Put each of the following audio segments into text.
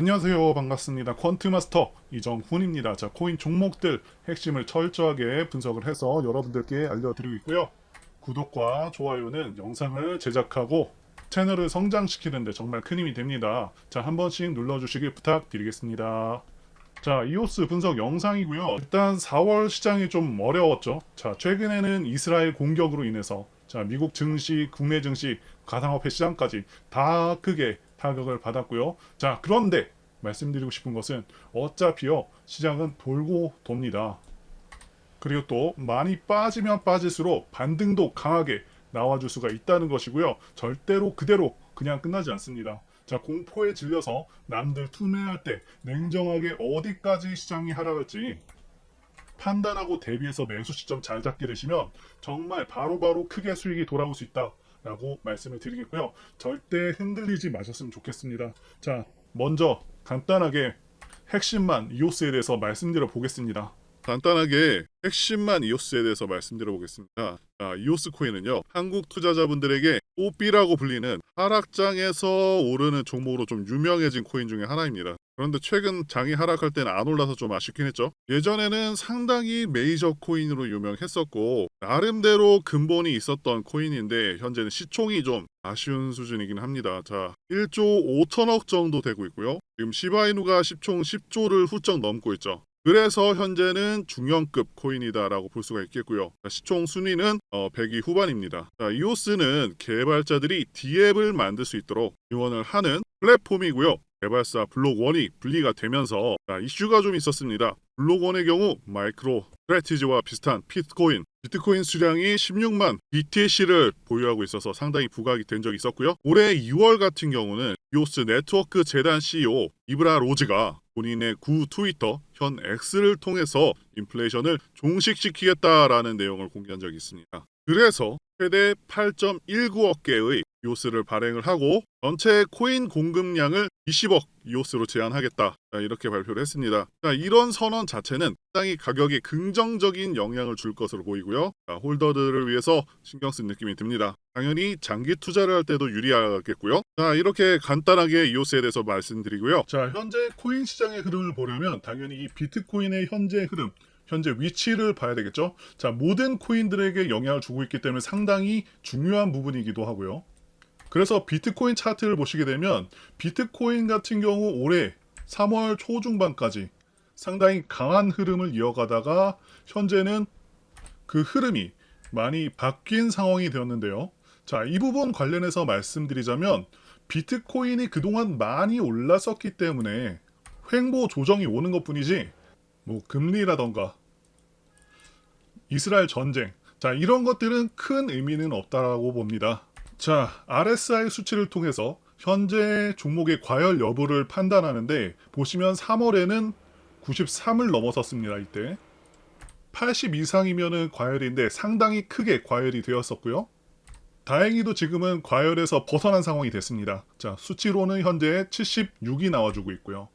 안녕하세요. 반갑습니다. 퀀트마스터 이정훈입니다. 자, 코인 종목들 핵심을 철저하게 분석을 해서 여러분들께 알려드리고 있고요. 구독과 좋아요는 영상을 제작하고 채널을 성장시키는데 정말 큰 힘이 됩니다. 자, 한 번씩 눌러주시길 부탁드리겠습니다. 자, 이오스 분석 영상이고요. 일단 4월 시장이 좀 어려웠죠. 자, 최근에는 이스라엘 공격으로 인해서 자, 미국 증시, 국내 증시, 가상화폐 시장까지 다 크게 타격을 받았고요. 자, 그런데 말씀드리고 싶은 것은 어차피요. 시장은 돌고 돕니다. 그리고 또 많이 빠지면 빠질수록 반등도 강하게 나와줄 수가 있다는 것이고요. 절대로 그대로 그냥 끝나지 않습니다. 자, 공포에 질려서 남들 투매할 때 냉정하게 어디까지 시장이 하락할지 판단하고 대비해서 매수 시점 잘 잡게 되시면 정말 바로바로 크게 수익이 돌아올 수 있다 라고 말씀을 드리겠고요. 절대 흔들리지 마셨으면 좋겠습니다. 자, 먼저 간단하게 핵심만 이오스에 대해서 말씀드려 보겠습니다. 간단하게 핵심만 이오스에 대해서 말씀드려 보겠습니다. 자, 이오스 코인은요, 한국 투자자분들에게 뽀삐라고 불리는 하락장에서 오르는 종목으로 좀 유명해진 코인 중에 하나입니다. 그런데 최근 장이 하락할 때는 안 올라서 좀 아쉽긴 했죠. 예전에는 상당히 메이저 코인으로 유명했었고, 나름대로 근본이 있었던 코인인데, 현재는 시총이 좀 아쉬운 수준이긴 합니다. 자, 1조 5천억 정도 되고 있고요. 지금 시바이누가 시총 10조를 훌쩍 넘고 있죠. 그래서 현재는 중형급 코인이다라고 볼 수가 있겠고요. 자, 시총 순위는 어, 100위 후반입니다. 자, 이오스는 개발자들이 D앱을 만들 수 있도록 지원을 하는 플랫폼이고요. 개발사 블록원이 분리가 되면서 자, 이슈가 좀 있었습니다. 블록원의 경우 마이크로 스트레티지와 비슷한 피트코인, 비트코인 수량이 16만 BTC를 보유하고 있어서 상당히 부각이 된 적이 있었고요. 올해 2월 같은 경우는 이오스 네트워크 재단 CEO 이브라 로즈가 본인의 구 트위터 현 X를 통해서 인플레이션을 종식시키겠다라는 내용을 공개한 적이 있습니다. 그래서 최대 8.19억 개의 이오스를 발행을 하고 전체 코인 공급량을 20억 이오스로 제한하겠다 자, 이렇게 발표를 했습니다. 자, 이런 선언 자체는 상당히 가격에 긍정적인 영향을 줄 것으로 보이고요. 자, 홀더들을 위해서 신경 쓴 느낌이 듭니다. 당연히 장기 투자를 할 때도 유리하겠고요. 자, 이렇게 간단하게 이오스에 대해서 말씀드리고요. 자, 현재 코인 시장의 흐름을 보려면 당연히 이 비트코인의 현재 흐름 현재 위치를 봐야 되겠죠. 자, 모든 코인들에게 영향을 주고 있기 때문에 상당히 중요한 부분이기도 하고요. 그래서 비트코인 차트를 보시게 되면 비트코인 같은 경우 올해 3월 초중반까지 상당히 강한 흐름을 이어가다가 현재는 그 흐름이 많이 바뀐 상황이 되었는데요. 자, 이 부분 관련해서 말씀드리자면 비트코인이 그동안 많이 올랐었기 때문에 횡보 조정이 오는 것 뿐이지 뭐 금리라던가 이스라엘 전쟁 자 이런 것들은 큰 의미는 없다라고 봅니다. 자 RSI 수치를 통해서 현재 종목의 과열 여부를 판단하는데 보시면 3월에는 93을 넘어섰습니다. 이때 80 이상이면은 과열인데 상당히 크게 과열이 되었었고요. 다행히도 지금은 과열에서 벗어난 상황이 됐습니다. 자 수치로는 현재 76이 나와주고 있고요.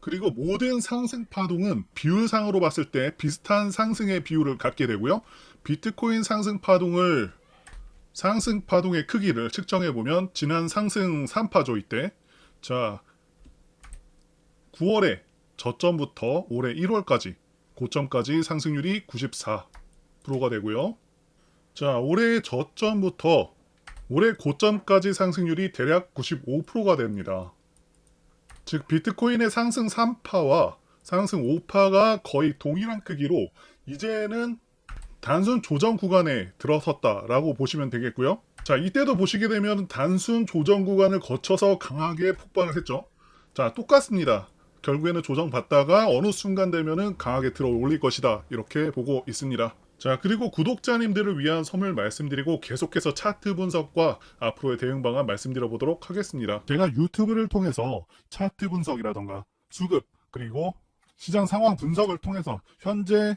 그리고 모든 상승 파동은 비율상으로 봤을 때 비슷한 상승의 비율을 갖게 되고요. 비트코인 상승 파동을 상승 파동의 크기를 측정해 보면 지난 상승 3파 조 이 때 자 9월에 저점부터 올해 1월까지 고점까지 상승률이 94%가 되고요. 자 올해 저점부터 올해 고점까지 상승률이 대략 95%가 됩니다. 즉 비트코인의 상승 3파와 상승 5파가 거의 동일한 크기로 이제는 단순 조정 구간에 들어섰다라고 보시면 되겠고요. 자, 이때도 보시게 되면 단순 조정 구간을 거쳐서 강하게 폭발을 했죠. 자, 똑같습니다. 결국에는 조정받다가 어느 순간 되면은 강하게 들어 올릴 것이다. 이렇게 보고 있습니다. 자, 그리고 구독자님들을 위한 선물 말씀드리고 계속해서 차트 분석과 앞으로의 대응 방안 말씀드려 보도록 하겠습니다. 제가 유튜브를 통해서 차트 분석이라던가 수급, 그리고 시장 상황 분석을 통해서 현재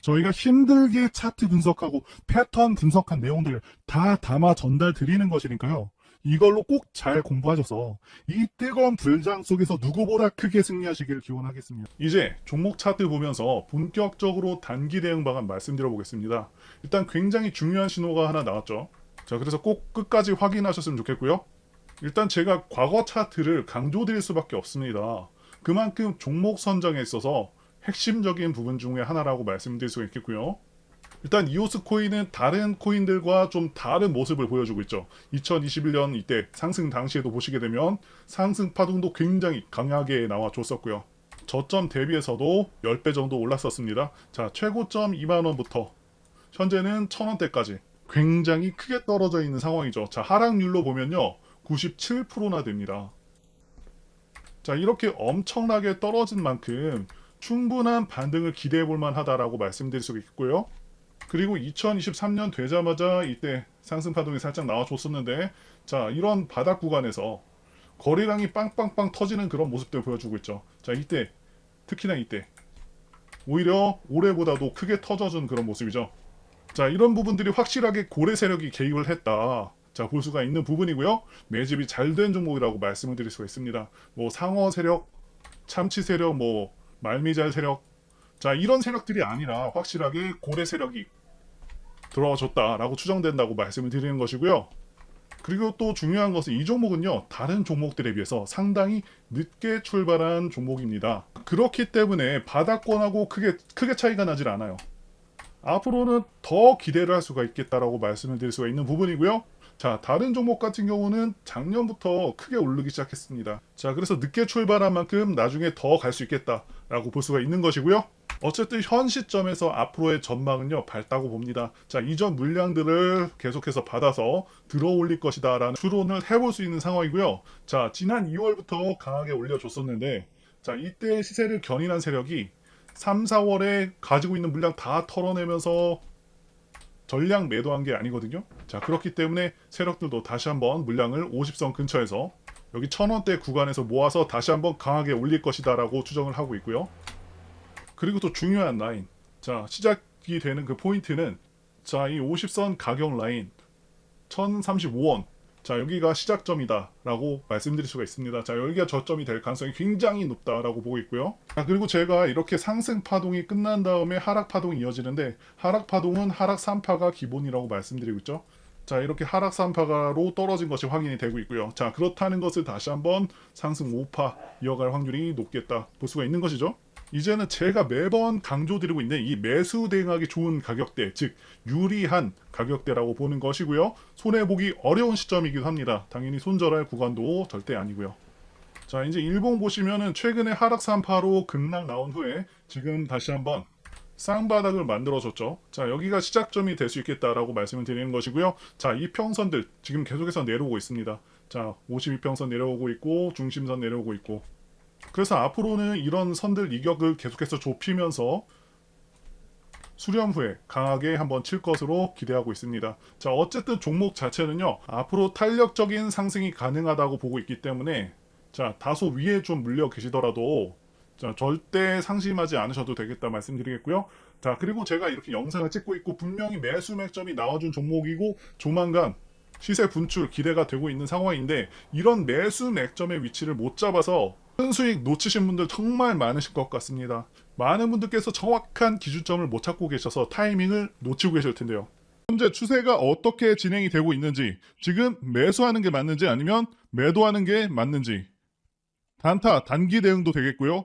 저희가 힘들게 차트 분석하고 패턴 분석한 내용들을 다 담아 전달 드리는 것이니까요. 이걸로 꼭 잘 공부하셔서 이 뜨거운 불장 속에서 누구보다 크게 승리하시길 기원하겠습니다. 이제 종목 차트 보면서 본격적으로 단기 대응 방안 말씀드려 보겠습니다. 일단 굉장히 중요한 신호가 하나 나왔죠. 자, 그래서 꼭 끝까지 확인하셨으면 좋겠고요. 일단 제가 과거 차트를 강조드릴 수밖에 없습니다. 그만큼 종목 선정에 있어서 핵심적인 부분 중에 하나라고 말씀드릴 수가 있겠고요. 일단 이오스 코인은 다른 코인들과 좀 다른 모습을 보여주고 있죠. 2021년 이때 상승 당시에도 보시게 되면 상승 파동도 굉장히 강하게 나와 줬었고요. 저점 대비해서도 10배 정도 올랐었습니다. 자, 최고점 2만원부터 현재는 1000원대까지 굉장히 크게 떨어져 있는 상황이죠. 자, 하락률로 보면요. 97%나 됩니다. 자, 이렇게 엄청나게 떨어진 만큼 충분한 반등을 기대해 볼 만하다라고 말씀드릴 수 있고요. 그리고 2023년 되자마자 이때 상승 파동이 살짝 나와줬었는데 자 이런 바닥 구간에서 거래량이 빵빵빵 터지는 그런 모습들 보여주고 있죠. 자 이때 특히나 이때 오히려 올해보다도 크게 터져준 그런 모습이죠. 자 이런 부분들이 확실하게 고래 세력이 개입을 했다. 자 볼 수가 있는 부분이고요. 매집이 잘 된 종목이라고 말씀을 드릴 수가 있습니다. 뭐 상어 세력, 참치 세력, 뭐 말미잘 세력 자 이런 세력들이 아니라 확실하게 고래 세력이 들어와줬다라고 추정된다고 말씀을 드리는 것이고요. 그리고 또 중요한 것은 이 종목은요 다른 종목들에 비해서 상당히 늦게 출발한 종목입니다. 그렇기 때문에 바닥권하고 크게 크게 차이가 나질 않아요. 앞으로는 더 기대를 할 수가 있겠다라고 말씀을 드릴 수가 있는 부분이고요. 자, 다른 종목 같은 경우는 작년부터 크게 오르기 시작했습니다. 자, 그래서 늦게 출발한 만큼 나중에 더 갈 수 있겠다 라고 볼 수가 있는 것이고요. 어쨌든 현 시점에서 앞으로의 전망은요, 밝다고 봅니다. 자, 이전 물량들을 계속해서 받아서 들어 올릴 것이다라는 추론을 해볼 수 있는 상황이고요. 자, 지난 2월부터 강하게 올려줬었는데, 자, 이때 시세를 견인한 세력이 3, 4월에 가지고 있는 물량 다 털어내면서 전량 매도한 게 아니거든요. 자, 그렇기 때문에 세력들도 다시 한번 물량을 50선 근처에서 여기 1000원대 구간에서 모아서 다시 한번 강하게 올릴 것이다 라고 추정을 하고 있고요. 그리고 또 중요한 라인. 자, 시작이 되는 그 포인트는 자, 이 50선 가격 라인 1035원. 자, 여기가 시작점이다 라고 말씀드릴 수가 있습니다. 자, 여기가 저점이 될 가능성이 굉장히 높다 라고 보고 있고요. 자, 그리고 제가 이렇게 상승 파동이 끝난 다음에 하락 파동이 이어지는데 하락 파동은 하락 3파가 기본이라고 말씀드리고 있죠. 자, 이렇게 하락 3파가로 떨어진 것이 확인이 되고 있고요. 자, 그렇다는 것을 다시 한번 상승 5파 이어갈 확률이 높겠다 볼 수가 있는 것이죠. 이제는 제가 매번 강조드리고 있는 이 매수 대응하기 좋은 가격대, 즉 유리한 가격대라고 보는 것이고요. 손해 보기 어려운 시점이기도 합니다. 당연히 손절할 구간도 절대 아니고요. 자, 이제 일봉 보시면은 최근에 하락 3파로 급락 나온 후에 지금 다시 한번 쌍바닥을 만들어줬죠. 자, 여기가 시작점이 될 수 있겠다라고 말씀을 드리는 것이고요. 자, 이 평선들 지금 계속해서 내려오고 있습니다. 자, 52평선 내려오고 있고 중심선 내려오고 있고 그래서 앞으로는 이런 선들 이격을 계속해서 좁히면서 수렴 후에 강하게 한번 칠 것으로 기대하고 있습니다. 자, 어쨌든 종목 자체는요, 앞으로 탄력적인 상승이 가능하다고 보고 있기 때문에, 자, 다소 위에 좀 물려 계시더라도, 자, 절대 상심하지 않으셔도 되겠다 말씀드리겠고요. 자, 그리고 제가 이렇게 영상을 찍고 있고, 분명히 매수 맥점이 나와준 종목이고, 조만간 시세 분출 기대가 되고 있는 상황인데, 이런 매수 맥점의 위치를 못 잡아서 큰 수익 놓치신 분들 정말 많으실 것 같습니다. 많은 분들께서 정확한 기준점을 못 찾고 계셔서 타이밍을 놓치고 계실 텐데요. 현재 추세가 어떻게 진행이 되고 있는지, 지금 매수하는 게 맞는지 아니면 매도하는 게 맞는지, 단타, 단기 대응도 되겠고요.